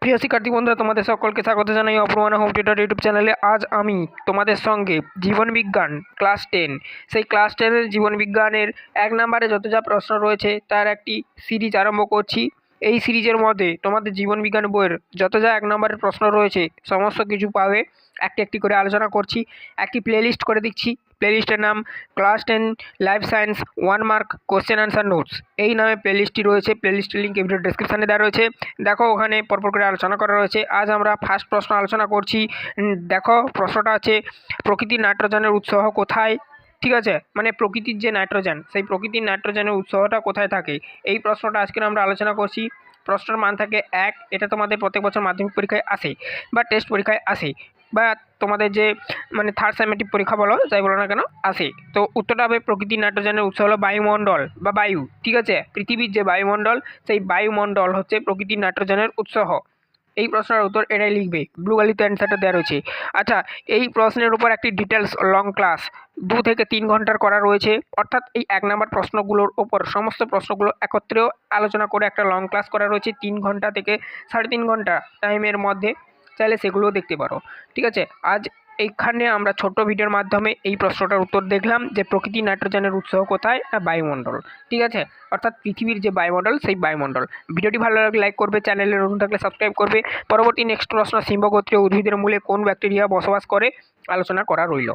প্রিয় শিক্ষার্থী বন্ধুরা, তোমাদের সকলকে স্বাগত জানাই অপরমানা হোম টিউটর ইউটিউব চ্যানেলে আজ আমি তোমাদের সঙ্গে জীবন বিজ্ঞান ক্লাস টেন সেই ক্লাস টেনের জীবন বিজ্ঞানের এক নম্বরে যত যা প্রশ্ন রয়েছে, তার একটি সিরিজ আরম্ভ করছি। এই সিরিজের মধ্যে তোমাদের জীবন বিজ্ঞান বইয়ের যত যা এক নম্বরের প্রশ্ন রয়েছে, সমস্ত কিছু পাবে। একটি একটি করে আলোচনা করছি, একটি প্লেলিস্ট করে দিচ্ছি। প্লেলিস্টের নাম class ten life science one mark question answer notes এই নামে প্লেলিস্টটি রয়েছে। প্লেলিস্টের লিঙ্ক ভিডিও ডেসক্রিপশানে দেওয়া রয়েছে। দেখো, ওখানে পরপর করে আলোচনা করা রয়েছে। আজ আমরা ফার্স্ট প্রশ্ন আলোচনা করছি। দেখো, প্রশ্নটা আছে, প্রকৃতির নাইট্রোজেনের উৎসাহ কোথায়? ঠিক আছে? মানে প্রকৃতির যে নাইট্রোজেন, সেই প্রকৃতির নাইট্রোজেনের উৎসাহটা কোথায় থাকে? এই প্রশ্নটা আজকে আমরা আলোচনা করছি। প্রশ্নের মান থাকে এক। এটা তোমাদের প্রত্যেক বছর মাধ্যমিক পরীক্ষায় আসে বা টেস্ট পরীক্ষায় আসে। বা তোমাদের যে মানে থার্ড সেমেটিভ পরীক্ষা বলো, যাই বলো না কেন, আসে। তো উত্তরটা হবে প্রকৃতির নাইট্রোজেনের উৎস হলো বায়ুমণ্ডল বা বায়ু, ঠিক আছে? পৃথিবীর যে বায়ুমণ্ডল, সেই বায়ুমণ্ডল হচ্ছে প্রকৃতি নাইট্রোজেনের উৎসাহ এই প্রশ্নের উত্তর এটাই লিখবে। ব্লু অ্যান্সারটা দেওয়া রয়েছে। আচ্ছা এই প্রশ্নের উপর একটি ডিটেলস লং ক্লাস দু থেকে তিন ঘণ্টার করা রয়েছে। অর্থাৎ এই এক নম্বর প্রশ্নগুলোর ওপর সমস্ত প্রশ্নগুলো একত্রেও আলোচনা করে একটা লং ক্লাস করা রয়েছে, তিন ঘণ্টা থেকে সাড়ে তিন ঘণ্টা টাইমের মধ্যে। চাইলে সেগুলোও দেখতে পারো। ঠিক আছে? আজ এইখানে আমরা ছোট্ট ভিডিওর মাধ্যমে এই প্রশ্নটার উত্তর দেখলাম যে প্রকৃতি নাইট্রোজেনের উৎস কোথায়? বায়ুমণ্ডল। ঠিক আছে? অর্থাৎ পৃথিবীর যে বায়ুমণ্ডল, সেই বায়ুমণ্ডল। ভিডিওটি ভালো লাগলে লাইক করবে, চ্যানেলে নতুন থাকলে সাবস্ক্রাইব করবে। পরবর্তী নেক্সট প্রশ্ন সিম্বগোত্রীয় উদ্ভিদের মূলে কোন ব্যাকটেরিয়া বসবাস করে? আলোচনা করা রইল।